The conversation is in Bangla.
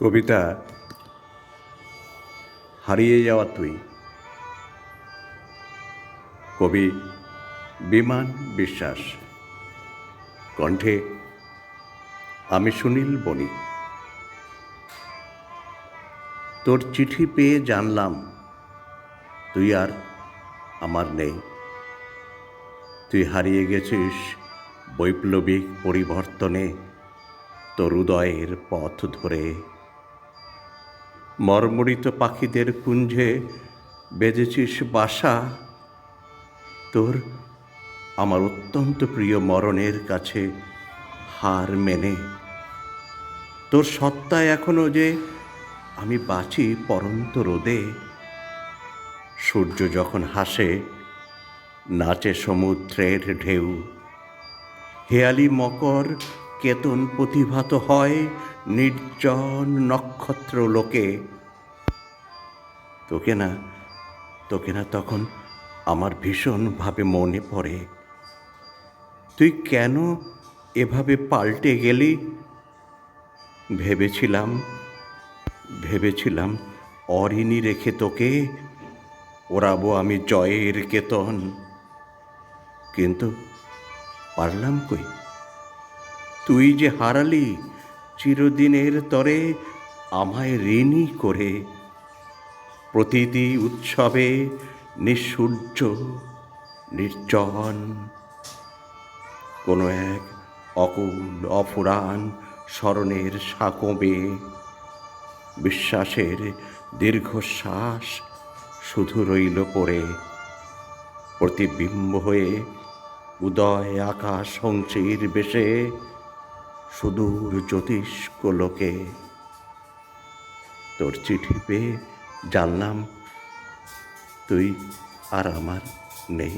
কবিতা, হারিয়ে যাওয়া তুই। কবি বিমান বিশ্বাস। কণ্ঠে, আমি সুনীল বণিক তোর চিঠি পেয়ে জানলাম, তুই আর আমার নেই। তুই হারিয়ে গেছিস বৈপ্লবিক পরিবর্তনে, তোর উদয়ের পথ ধরে। মর্মরিত পাখিদের কুঞ্জে বেজেছিস বাসা। তোর আমার অত্যন্ত প্রিয় মরণের কাছে হার মেনে। তোর সত্তায় এখনও যে আমি বাঁচি পরন্ত রোদে। সূর্য যখন হাসে, নাচে সমুদ্রের ঢেউ। হেয়ালি মকর কেতন প্রতিভাত হয় নির্জন নক্ষত্র লোকে, তোকে না তোকে না তখন আমার ভীষণভাবে মনে পড়ে। তুই কেন এভাবে পাল্টে গেলি? ভেবেছিলাম ভেবেছিলাম অরিণী রেখে তোকে ওরাবো আমি জয়ের কেতন। কিন্তু পারলাম কই? তুই যে হারালি চিরদিনের তরে আমায় ঋণী করে। প্রতিটি উৎসবে নিঃসূর্য, নির্জন। কোনো এক অকুল, অফুরান স্মরণের সাকবে। বিশ্বাসের দীর্ঘশ্বাস শুধু রইল পড়ে। প্রতিবিম্ব হয়ে উদয় আকাশ হংসীর বেশে সুদূর জ্যোতিষ্ক লোকে। তোর চিঠি পেয়ে জানলাম তুই আর আমার নেই।